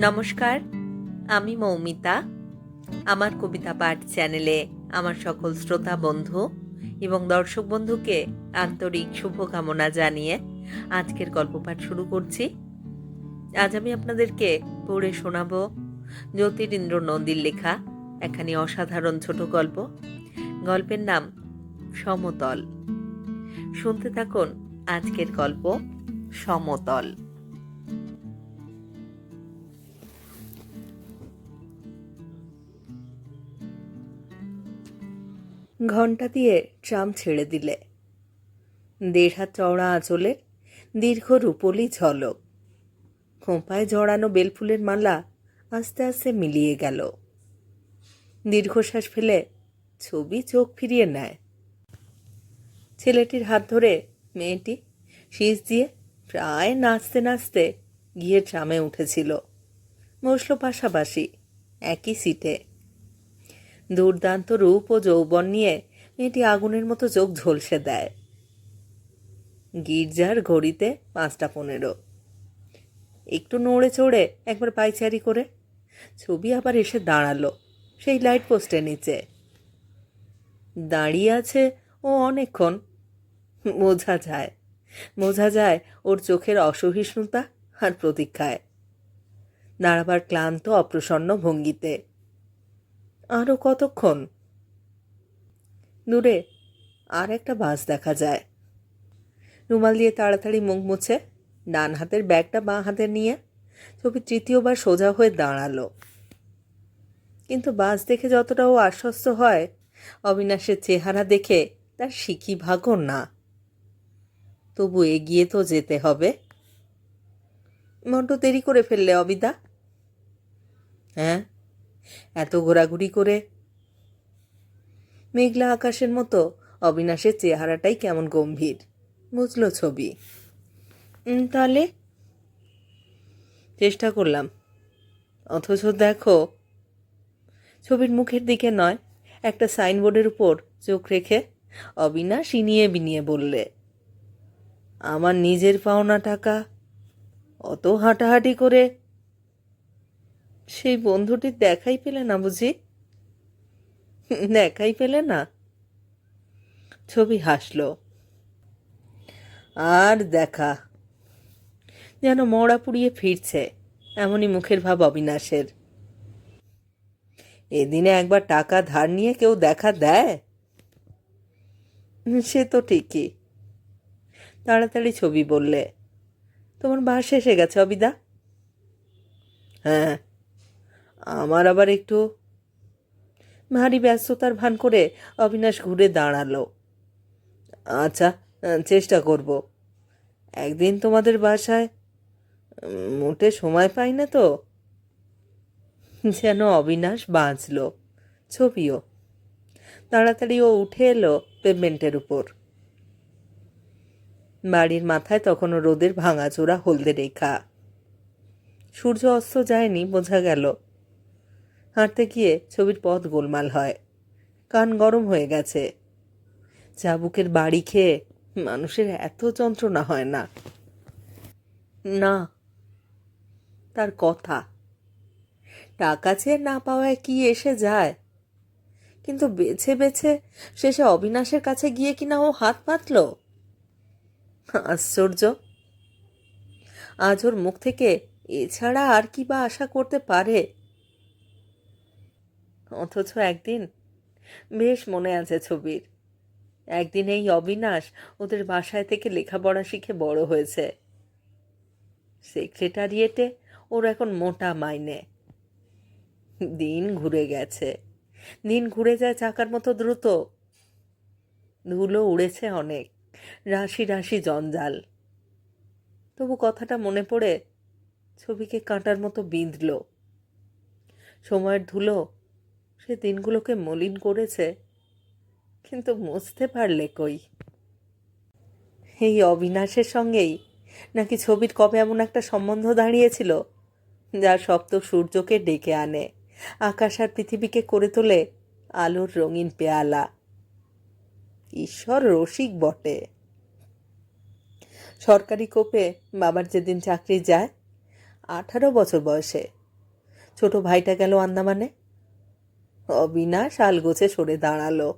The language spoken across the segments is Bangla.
নমস্কার, আমি মৌমিতা। আমার কবিতা পাঠ চ্যানেলে আমার সকল শ্রোতা বন্ধু এবং দর্শক বন্ধুকে আন্তরিক শুভকামনা জানিয়ে আজকের গল্প পাঠ শুরু করছি। আজ আমি আপনাদেরকে পড়ে শোনাব জ্যোতিরিন্দ্র নন্দীর লেখা একখানি অসাধারণ ছোট গল্প। গল্পের নাম সমতল। শুনতে থাকুন আজকের গল্প সমতল। ঘণ্টা দিয়ে ট্রাম ছেড়ে দিলে। দেড় হাত চওড়া আঁচলের দীর্ঘ রূপলি ঝলক। খোঁপায় জড়ানো বেলফুলের মালা আস্তে আস্তে মিলিয়ে গেল। দীর্ঘশ্বাস ফেলে ছবি চোখ ফিরিয়ে নেয়। ছেলেটির হাত ধরে মেয়েটি শীষ দিয়ে প্রায় নাচতে নাচতে গিয়ে ট্রামে উঠেছিল। বসল পাশাপাশি একই সিটে। দুর্দান্ত রূপ ও যৌবন নিয়ে মেয়েটি আগুনের মতো চোখ ঝলসে দেয়। গির্জার ঘড়িতে পাঁচটা পনেরো। একটু নড়ে চড়ে একবার পাইচারি করে ছবি আবার এসে দাঁড়াল সেই লাইট পোস্টের নিচে। দাঁড়িয়ে আছে ও অনেকক্ষণ। বোঝা যায় বোঝা যায় ওর চোখের অসহিষ্ণুতা আর প্রতীক্ষায়। দাঁড়াবার ক্লান্ত অপ্রসন্ন ভঙ্গিতে আরও কতক্ষণ? দূরে আর একটা বাস দেখা যায়। রুমাল দিয়ে তাড়াতাড়ি মুখ মুছে, ডান হাতের ব্যাগটা বাঁ হাতে নিয়ে, ছবি তৃতীয়বার সোজা হয়ে দাঁড়াল। কিন্তু বাস দেখে যতটা ও আশ্বস্ত হয়, অবিনাশের চেহারা দেখে তার শিখি ভাগও না। তবু এগিয়ে তো যেতে হবে। বড্ড দেরি করে ফেললে অবিদা। হ্যাঁ এত ঘোরাঘুরি করে। মেঘলা আকাশের মতো অবিনাশের চেহারাটাই কেমন গম্ভীর, বুঝলো ছবি। তাহলে? চেষ্টা করলাম। অথচ দেখো, ছবির মুখের দিকে নয়, একটা সাইনবোর্ডের উপর চোখ রেখে অবিনাশ ইনিয়ে বিনিয়ে বললে, আমার নিজের পাওনা টাকা, অত হাঁটাহাঁটি করে সেই বন্ধুটির দেখাই পেলে না বুঝি? দেখাই পেলে না? ছবি হাসল। আর দেখা। যেন মরা পুড়িয়ে ফিরছে, এমনই মুখের ভাব অবিনাশের। এদিনে একবার টাকা ধার নিয়ে কেউ দেখা দেয়? সে তো ঠিকই। তাড়াতাড়ি ছবি বললে, তোমার বাস এসে গেছে, অবিদা? হ্যাঁ। আমার আবার একটু ভারী ব্যস্ততার ভান করে অবিনাশ ঘুরে দাঁড়াল। আচ্ছা চেষ্টা করব। একদিন তোমাদের বাসায়, মোটে সময় পাই না তো? যেন অবিনাশ বাঁচল। ছবিও। তাড়াতাড়ি ও উঠে এলো পেমেন্টের উপর। বাড়ির মাথায় তখনও রোদের ভাঙাচোরা হলদে রেখা। সূর্য অস্ত যায়নি, বোঝা গেল। হাঁটতে গিয়ে ছবির পথ গোলমাল হয়। কান গরম হয়ে গেছে। চাবুকের বাড়ি খেয়ে মানুষের এত যন্ত্রণা হয় না। না, তার কথা। টাকা চেয়ে না পাওয়ায় কি এসে যায়? কিন্তু বেছে বেছে শেষে অবিনাশের কাছে গিয়ে কিনা ও হাত পাতল? আশ্চর্য। আজ ওর মুখ থেকে এছাড়া আর কি বা আশা করতে পারে? অথচ একদিন, বেশ মনে আছে ছবির। একদিন এই অবিনাশ ওদের বাসায় থেকে লেখাপড়া শিখে বড় হয়েছে। সেক্রেটারিয়েটে ওর এখন মোটা মাইনে। দিন ঘুরে গেছে। দিন ঘুরে যায় চাকার মতো দ্রুত। ধুলো উড়েছে অনেক। রাশি রাশি জঞ্জাল। তবু কথাটা মনে পড়ে, ছবিকে কাঁটার মতো বিঁধল। সময়ের ধুলো সে দিনগুলোকে মলিন করেছে, কিন্তু মুছতে পারলে কই? এই অবিনাশের সঙ্গেই নাকি ছবির কবে এমন একটা সম্বন্ধ দাঁড়িয়েছিল, যা সপ্ত সূর্যকে ডেকে আনে, আকাশ আর পৃথিবীকে করে তোলে আলোর রঙিন পেয়ালা। ঈশ্বর রসিক বটে। সরকারি কোপে বাবার যেদিন চাকরি যায়, আঠারো বছর বয়সে। ছোট ভাইটা গেল আন্দামানে অবিনাশ আলগোছে সরে দাঁড়াল।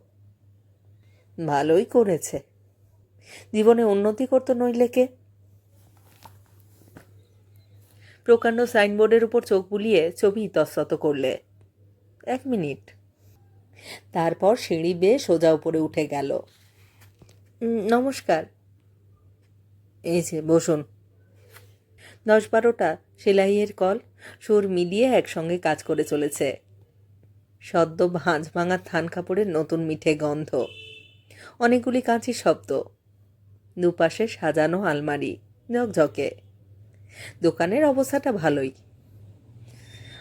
ভালোই করেছে। জীবনে উন্নতি করতো নইলে কে? প্রকাণ্ড সাইনবোর্ডের উপর চোখ বুলিয়ে ছবি ইতস্তত করলে। এক মিনিট। তারপর সিঁড়ি বেয়ে সোজা উপরে উঠে গেল। নমস্কার। এই যে, বসুন। দশ বারোটা সেলাইয়ের কল, সুর মিলিয়ে একসঙ্গে কাজ করে চলেছে। সদ্য ভাঁজ ভাঙা থান কাপড়ের নতুন মিঠে গন্ধ। অনেকগুলি কাঁচি শব্দ। দুপাশে সাজানো আলমারি, ঝকঝকে। দোকানের অবস্থাটা ভালোই।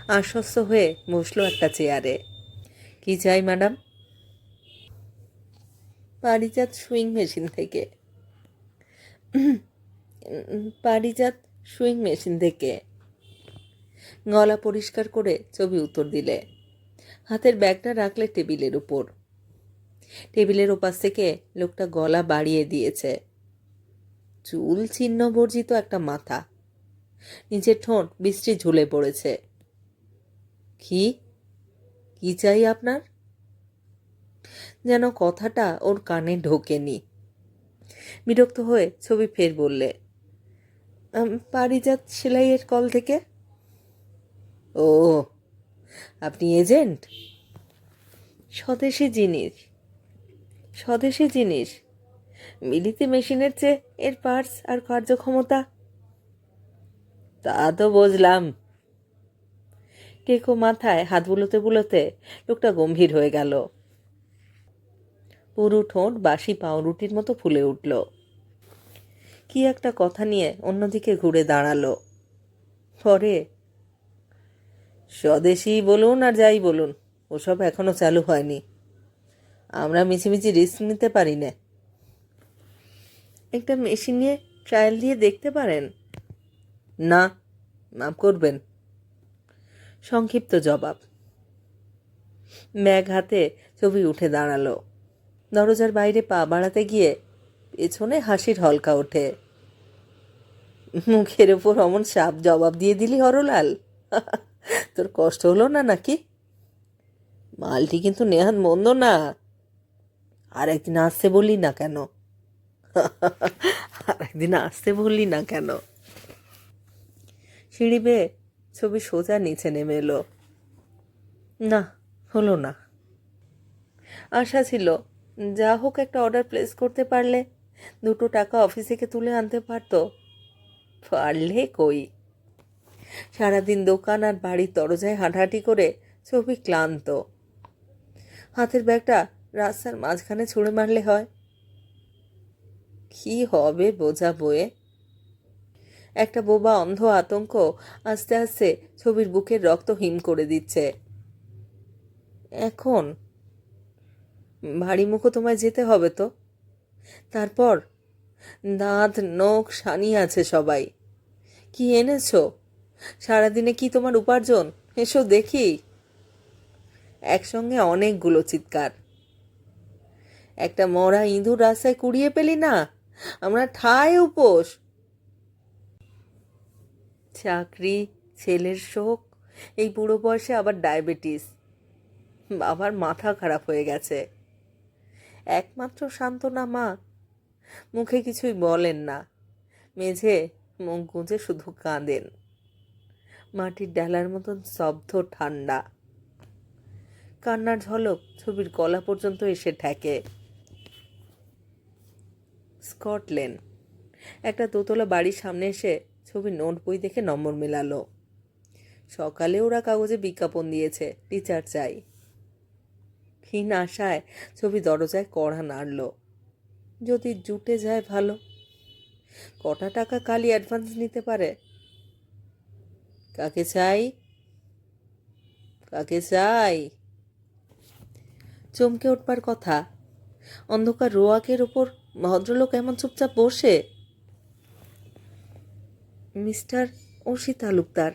আশ্বস্ত হয়ে বসল একটা চেয়ারে। কি চাই, ম্যাডাম? পারিজাত সুইং মেশিন থেকে। পারিজাত সুইং মেশিন থেকে। গলা পরিষ্কার করে ছবি উত্তর দিলে। হাতের ব্যাগটা রাখলে টেবিলের উপর। টেবিলের ওপাশ থেকে লোকটা গলা বাড়িয়ে দিয়েছে। চুল ছিন্ন বর্জিত একটা মাথা। নিচের ঠোঁট বৃষ্টি ঝুলে পড়েছে। কি? কি চাই আপনার? যেন কথাটা ওর কানে ঢোকেনি। বিরক্ত হয়ে ছবি ফের বললে পারিজাত সেলাইয়ের কল থেকে? ও আপনি এজেন্ট? স্বদেশি জিনিস। স্বদেশি জিনিস। মিলিতে মেশিনের চেয়ে এর পার্টস আর কার্যক্ষমতা? তা তো বুঝলাম। টেকো মাথায় হাত বুলোতে বুলোতে লোকটা গম্ভীর হয়ে গেল। পুরু ঠোঁট বাসি পাউরুটির মতো ফুলে উঠল। কি একটা কথা নিয়ে অন্যদিকে ঘুরে দাঁড়াল। পরে স্বদেশি বলুন আর যাই বলুন, ওসব এখনও চালু হয়নি। আমরা মিছিমিছি রিস্ক নিতে পারি না। একটা মেশিন নিয়ে ট্রায়াল দিয়ে দেখতে পারেন? না, মাফ করবেন। সংক্ষিপ্ত জবাব। ম্যাগ হাতে ছবি উঠে দাঁড়াল। দরজার বাইরে পা বাড়াতে গিয়ে পেছনে হাসির হলকা ওঠে। মুখের ওপর অমন সাপ জবাব দিয়ে দিলি হরলাল। তোর কষ্ট হলো না নাকি? মালটি কিন্তু নেহান মন্দ না। আর একদিন আসতে বললি না কেন? আর একদিন আসতে বললি না কেন? সিঁড়ি বেয়ে ছবি সোজা নিচে নেমে এলো। না, হলো না। আশা ছিল, যা হোক একটা অর্ডার প্লেস করতে পারলে দুটো টাকা অফিস থেকে তুলে আনতে পারতো। পারলে কই? সারাদিন দোকান আর বাড়ির দরজায় হাঁটাহাঁটি করে ছবি ক্লান্ত। হাতের ব্যাগটা রাস্তার মাঝখানে ছুঁড়ে মারলে হয়। কি হবে বোঝা বয়ে একটা বোবা অন্ধ আতঙ্ক আস্তে আস্তে ছবির বুকের রক্ত হিম করে দিচ্ছে। এখন? ভারী মুখো তোমায় যেতে হবে তো। তারপর? দাঁত, নখ, সানি আছে সবাই। কি এনেছো? সারাদিনে কি তোমার উপার্জন? এসো দেখি। একসঙ্গে অনেকগুলো চিৎকার। একটা মরা ইঁদুর রাস্তায় কুড়িয়ে পেলি না? আমরা ঠায় উপোস। চাকরি, ছেলের শোক, এই বুড়ো বয়সে আবার ডায়াবেটিস। বাবার মাথা খারাপ হয়ে গেছে। একমাত্র সান্ত্বনা মা। মুখে কিছুই বলেন না। মেঝে মুখ গুঁজে শুধু কাঁদেন। মাটির ডালার মতন স্তব্ধ ঠান্ডা। কান্নার ঝলক ছবির গলা পর্যন্ত এসে ঠেকে। স্কটল্যান্ড। একটা দোতলা বাড়ির সামনে এসে ছবির নোট বই দেখে নম্বর মেলালো। সকালে ওরা কাগজে বিজ্ঞাপন দিয়েছে টিচার চাই। ক্ষীণ আশায় ছবি দরজায় কড়া নাড়ল। যদি জুটে যায় ভালো। কটা টাকা কালি অ্যাডভান্স নিতে পারে? কাকে চাই? কাকে চাই? চমকে উঠবার কথা। অন্ধকার রোয়াকের ওপর ভদ্রলোক এমন চুপচাপ বসে। মিস্টার অসি তালুকদার।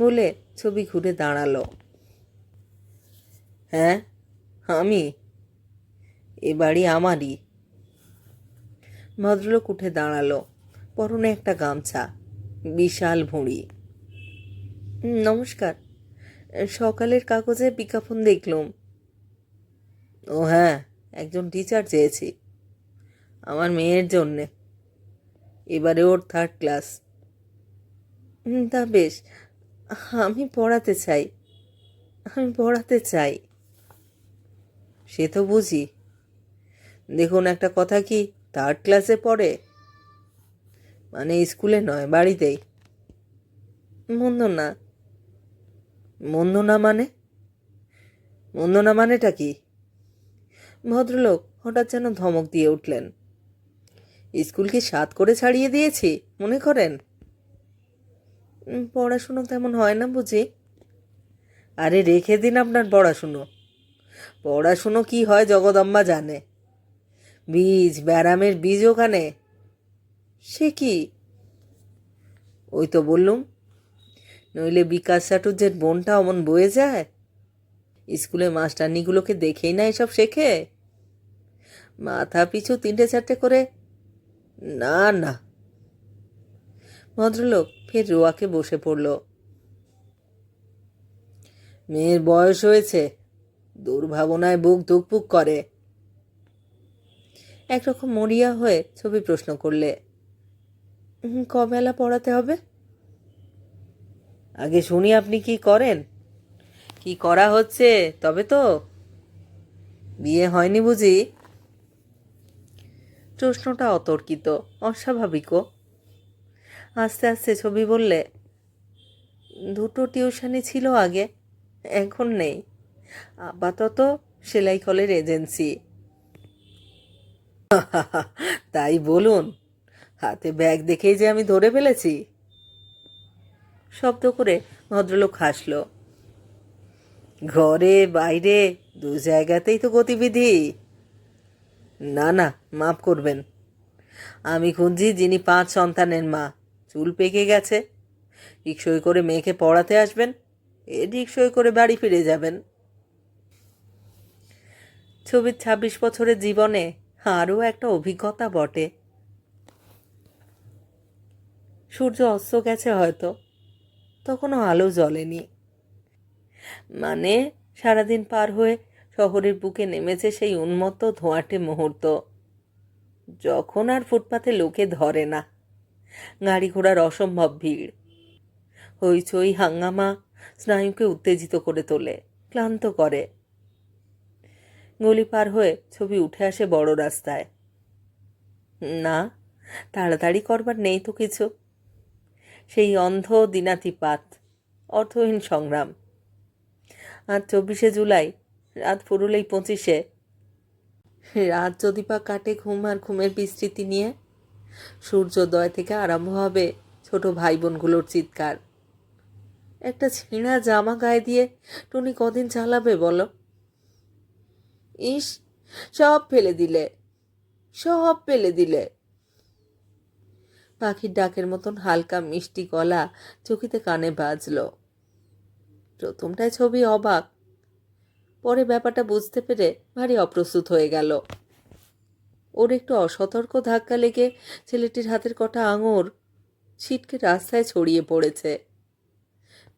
বলে ছবি ঘুরে দাঁড়াল। হ্যাঁ আমি। এ বাড়ি আমারই। ভদ্রলোক উঠে দাঁড়াল। পরনে একটা গামছা। বিশাল ভুঁড়ি। নমস্কার, সকালের কাগজে বিজ্ঞাপন দেখলাম। ও হ্যাঁ একজন টিচার চেয়েছি, আমার মেয়ের জন্যে। এবারে ওর থার্ড ক্লাস তা বেশ, আমি পড়াতে চাই, আমি পড়াতে চাই। সে তো বুঝি। দেখুন একটা কথা কি থার্ড ক্লাসে পড়ে? মানে স্কুলে নয়, বাড়িতেই। মন্দ না। মন্দ না মানে? মন্দ না মানেটা কি? ভদ্রলোক হঠাৎ যেন ধমক দিয়ে উঠলেন। স্কুল কি সাত করে ছাড়িয়ে দিয়েছি, মনে করেন? পড়াশুনো তেমন হয় না বুঝি? আরে, রেখে দিন আপনার পড়াশুনো। পড়াশুনো কি হয় জগদম্বা জানে। বীজ, ব্যারামের বীজ ওখানে। সে কি? ওই তো বললুম নইলে বিকাশ চাটুর্যের বোনটা অমন বয়ে যায়? স্কুলে মাস্টারনিগুলোকে দেখেই না এসব শেখে? মাথা পিছু তিনটে চারটে করে? না না। ভদ্রলোক ফের রোয়াকে বসে পড়ল। মেয়ের বয়স হয়েছে দুর্ভাবনায় বুক ধুকপুক করে। একরকম মরিয়া হয়ে ছবি প্রশ্ন করলে। "হুম, কবেলা পড়াতে হবে? আগে শুনি আপনি কি করেন। কি করা হচ্ছে, তবে তো। বিয়ে হয়নি বুঝি। প্রশ্নটা অতর্কিত অস্বাভাবিকও আস্তে আস্তে ছবি বললে, দুটো টিউশনি ছিল আগে, এখন নেই। আপাতত সেলাই কলের এজেন্সি। তাই বলুন। হাতে ব্যাগ দেখেই যে আমি ধরে ফেলেছি। শব্দ করে ভদ্রলোক হাসল। ঘরে, বাইরে, দু জায়গাতেই তো গতিবিধি। না না, মাফ করবেন। আমি খুঁজছি যিনি পাঁচ সন্তানের মা। চুল পেকে গেছে। রিক্সই করে মেয়েকে পড়াতে আসবেন। এ রিক্সই করে বাড়ি ফিরে যাবেন। ছবির ছাব্বিশ বছরের জীবনে আরও একটা অভিজ্ঞতা বটে। সূর্য অস্ত গেছে হয়তো। তখনও আলো জ্বলেনি। মানে সারাদিন পার হয়ে শহরের বুকে নেমেছে সেই উন্মত্ত ধোঁয়াটে মুহূর্ত। যখন আর ফুটপাতে লোকে ধরে না। গাড়ি ঘোড়ার অসম্ভব ভিড়। হইচই, হাঙ্গামা স্নায়ুকে উত্তেজিত করে তোলে, ক্লান্ত করে। গলি পার হয়ে ছবি উঠে আসে বড় রাস্তায়। না, তাড়াতাড়ি করবার নেই তো কিছু। সেই অন্ধ দিনাতিপাত, অর্থহীন সংগ্রাম। আর চব্বিশে জুলাই, রাত ফুরুলেই পঁচিশে। রাত যদি বা কাটে ঘুম আর ঘুমের বিস্তৃতি নিয়ে, সূর্যোদয় থেকে আরম্ভ হবে ছোট ভাই বোনগুলোর চিৎকার। একটা ছিঁড়া জামা গায়ে দিয়ে টুনি কদিন চালাবে বলো? ইস, সব ফেলে দিলে, সব ফেলে দিলে। পাখির ডাকের মতন হালকা মিষ্টি গলা চকিতে কানে বাজল। প্রথমটায় ছবি অবাক, পরে ব্যাপারটা বুঝতে পেরে ভারী অপ্রস্তুত হয়ে গেল। ওর একটু অসতর্ক ধাক্কা লেগে ছেলেটির হাতের কটা আঙুর ছিটকে রাস্তায় ছড়িয়ে পড়েছে।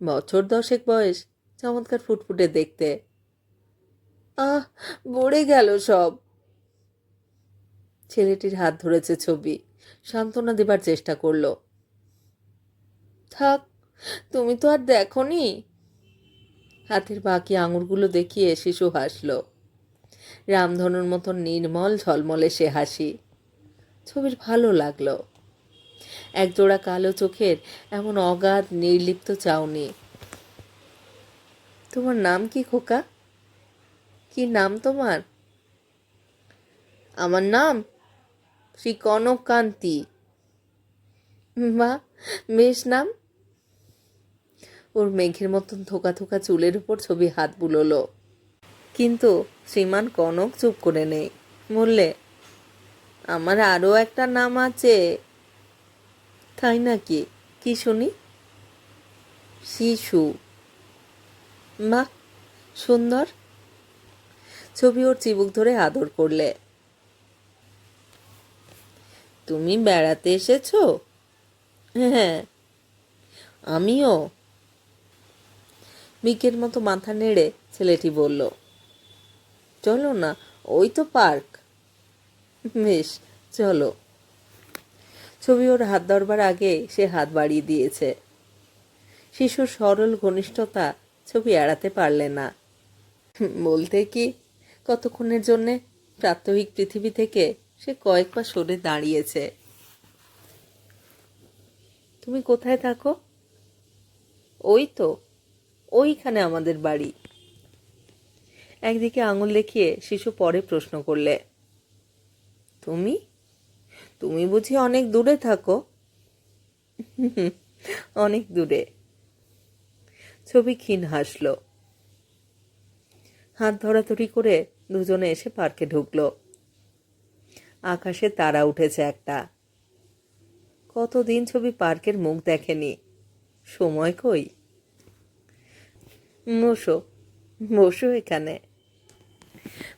বছর দশেক বয়স, চমৎকার ফুটফুটে দেখতে। আহ, মরে গেল সব। ছেলেটির হাত ধরেছে ছবি। সান্ত্বনা দেবার চেষ্টা করল। থাক, তুমি তো আর দেখনি? হাতের বাকি আঙুরগুলো দেখিয়ে শিশু হাসল। রামধনুর মতন নির্মল ঝলমলে সে হাসি। ছবির ভালো লাগল। একজোড়া কালো চোখের এমন অগাধ নির্লিপ্ত চাউনি। তোমার নাম কি খোকা? কি নাম তোমার? আমার নাম শ্রী কনকান্তি মা, বেশ নাম? ওর মেঘের মতন থোকা থোকা চুলের উপর ছবি হাত বুলোলো। কিন্তু শ্রীমান কনক চুপ করে নেই। বললে, আমার আরও একটা নাম আছে। তাই নাকি? কি শুনি? শিশু। মা, সুন্দর? ছবি ওর চিবুক ধরে আদর করলে। তুমি বেড়াতে এসেছ? হ্যাঁ। আমিও। বিকের মতো মাথা নেড়ে ছেলেটি বলল, চলো না, ওই তো পার্ক। বেশ, চলো। ছবি ওর হাত ধরবার আগে সে হাত বাড়িয়ে দিয়েছে। শিশুর সরল ঘনিষ্ঠতা ছবি এড়াতে পারলে না। বলতে কি, কতক্ষণের জন্যে প্রাত্যহিক পৃথিবী থেকে সে কয়েক পা সরে দাঁড়িয়েছে। তুমি কোথায় থাকো? ওই তো, ওইখানে আমাদের বাড়ি। একদিকে আঙুল দেখিয়ে শিশু পরে প্রশ্ন করলে, তুমি? তুমি বুঝি অনেক দূরে থাকো? অনেক দূরে। ছবি ক্ষীণ হাসলো। হাত ধরাধরি করে দুজনে এসে পার্কে ঢুকলো। আকাশে তারা উঠেছে একটা। কতদিন ছবি পার্কের মুখ দেখেনি? সময় কই? বসো বসো এখানে।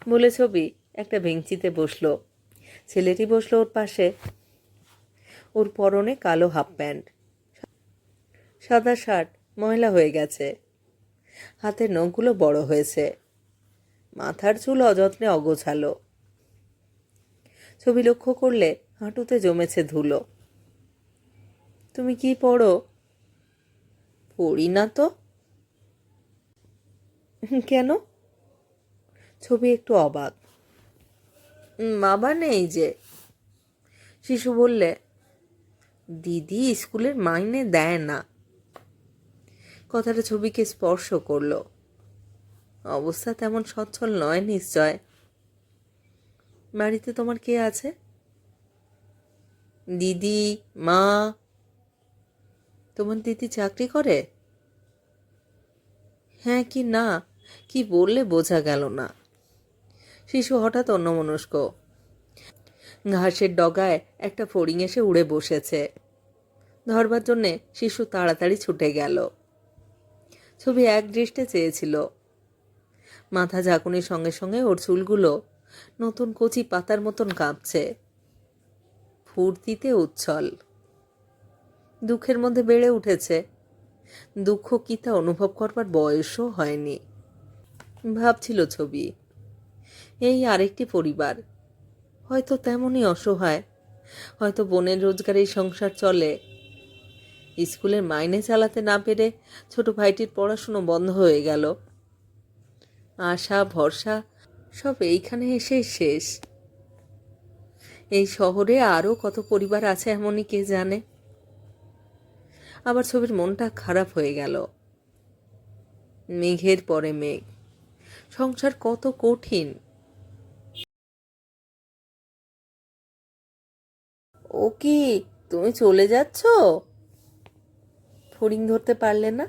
বলে ছবি একটা বেঞ্চিতে বসল। ছেলেটি বসল ওর পাশে। ওর পরনে কালো হাফ প্যান্ট। সাদা শার্ট, ময়লা হয়ে গেছে। হাতের নখগুলো বড় হয়েছে। মাথার চুল অযত্নে অগোছালো। ছবি লক্ষ্য করলে হাঁটুতে জমেছে ধুলো। তুমি কি পড়ো? পড়ি না তো। কেন? ছবি একটু অবাক। বাবা নেই যে। শিশু বললে, দিদি স্কুলের মাইনে দেয় না। কথাটা ছবিকে স্পর্শ করল। অবস্থা তেমন সচ্ছল নয় নিশ্চয়। বাড়িতে তোমার কে আছে? দিদি, মা। তোমার দিদি চাকরি করে? হ্যাঁ কি না, কি বললে বোঝা গেল না। শিশু হঠাৎ অন্যমনস্ক। ঘাসের ডগায় একটা ফড়িং এসে উড়ে বসেছে। ধরবার জন্যে শিশু তাড়াতাড়ি ছুটে গেল। ছবি এক দৃষ্টে চেয়েছিল। মাথা ঝাঁকুনির সঙ্গে সঙ্গে ওর চুলগুলো নতুন কচি পাতার মতন কাঁপছে। ফুর্তিতে উচ্ছল। দুঃখের মধ্যে বেড়ে উঠেছে। দুঃখ কি তা অনুভব করবার বয়সও হয়নি। ভাবছিল ছবি। এই আরেকটি পরিবার। হয়তো তেমনই অসহায়। হয়তো বোনের রোজগারেই সংসার চলে। স্কুলের মাইনে চালাতে না পেরে ছোট ভাইটির পড়াশুনো বন্ধ হয়ে গেল। আশা, ভরসা সব এইখানে এসে শেষ। এই শহরে আরও কত পরিবার আছে এমনই কে জানে। আবার ছবির মনটা খারাপ হয়ে গেল। মেঘের পরে মেঘ। সংসার কত কঠিন। ও কি, তুমি চলে যাচ্ছ? ফড়িং ধরতে পারলে না?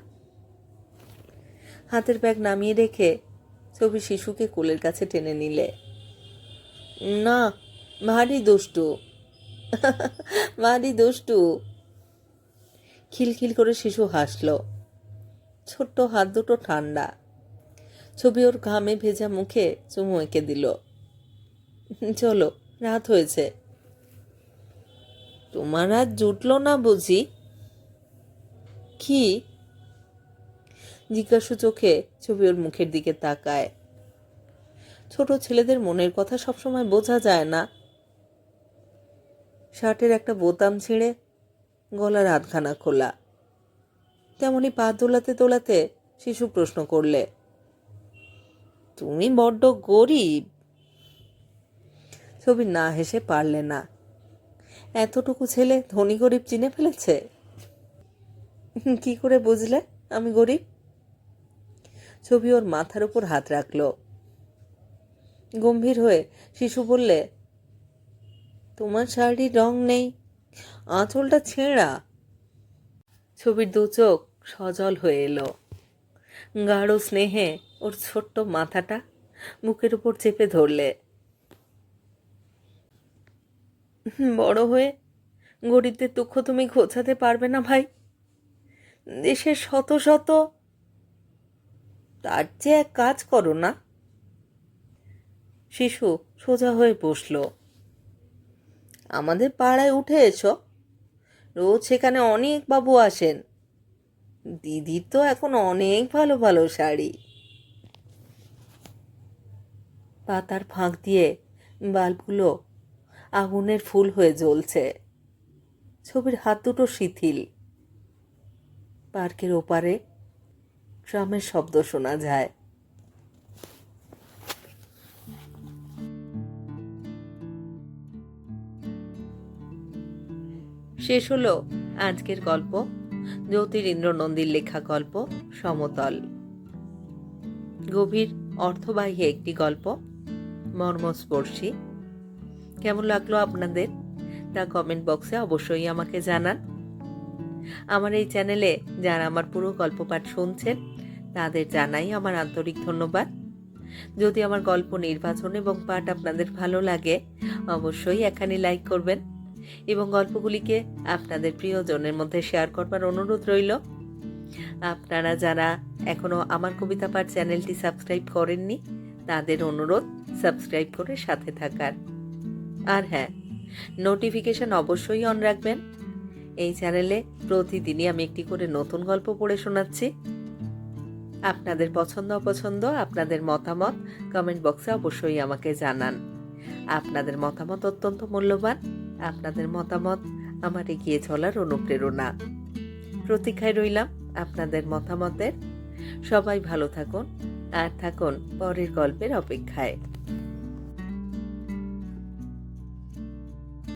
হাতের ব্যাগ নামিয়ে রেখে ছবি শিশুকে কোলের কাছে টেনে নিলে। না, ভারী দুষ্টু। ভারী দুষ্টু। খিলখিল করে শিশু হাসলো। ছোট্ট হাত দুটো ঠান্ডা। ছবি ওর ঘামে ভেজা মুখে চুমু এঁকে দিল। চলো, রাত হয়েছে। তোমার আর জুটলো না বুঝি? কি? জিজ্ঞাসু চোখে ছবি ওর মুখের দিকে তাকায়। ছোট ছেলেদের মনের কথা সবসময় বোঝা যায় না। শার্টের একটা বোতাম ছিঁড়ে গলার আধখানা খোলা। তেমনি পা দোলাতে দোলাতে শিশু প্রশ্ন করলে, তুমি বড্ড গরিব। ছবি না হেসে পারলে না। এতটুকু ছেলে ধনী গরিব চিনে ফেলেছে? কি করে বুঝলে? আমি গরিব? ছবি ওর মাথার উপর হাত রাখল। গম্ভীর হয়ে শিশু বললে, তোমার শাড়ির রং নেই, আঁচলটা ছেঁড়া। ছবির দু চোখ সজল হয়ে এলো। গাঢ় স্নেহে ওর ছোট্ট মাথাটা বুকের উপর চেপে ধরলে। বড় হয়ে গরিবদের দুঃখ তুমি ঘোচাতে পারবে না ভাই। দেশের শত শত তার চেয়ে এক কাজ করো না। শিশু সোজা হয়ে বসল। আমাদের পাড়ায় উঠে এসো। রোজ সেখানে অনেক বাবু আসেন। দিদির তো এখন অনেক ভালো ভালো শাড়ি। পাতার ফাঁক দিয়ে বাল্বগুলো আগুনের ফুল হয়ে জ্বলছে। ছবির হাত দুটো শিথিল। পার্কের ওপারে ট্রামের শব্দ শোনা যায়। শেষ হলো আজকের গল্প জ্যোতিরিন্দ্র নন্দীর লেখা গল্প, সমতল। গভীর অর্থবাহী একটি গল্প, মর্মস্পর্শী। কেমন লাগল আপনাদের? তা কমেন্ট বক্সে অবশ্যই আমাকে জানান। আমার এই চ্যানেলে যারা আমার পুরো গল্প পাঠ শুনছেন তাদের জানাই আমার আন্তরিক ধন্যবাদ। যদি আমার গল্প নির্বাচন এবং পাঠ আপনাদের ভালো লাগে, অবশ্যই এখানে লাইক করবেন এবং গল্পগুলিকে আপনাদের প্রিয়জনের মধ্যে শেয়ার করবার অনুরোধ রইল। আপনারা যারা এখনও আমার কবিতা পাঠ চ্যানেলটি সাবস্ক্রাইব করেননি, তাদের অনুরোধ সাবস্ক্রাইব করে সাথে থাকার। আর হ্যাঁ নোটিফিকেশন অবশ্যই অন রাখবেন। এই চ্যানেলে প্রতিদিনই আমি একটি করে নতুন গল্প পড়ে শোনাচ্ছি। আপনাদের পছন্দ অপছন্দ, আপনাদের মতামত কমেন্ট বক্সে অবশ্যই আমাকে জানান। আপনাদের মতামত অত্যন্ত মূল্যবান, আপনাদের মতামত আমার এগিয়ে চলার অনুপ্রেরণা। প্রতীক্ষায় রইলাম আপনাদের মতামতের। সবাই ভালো থাকুন, আর থাকুন পরের গল্পের অপেক্ষায়।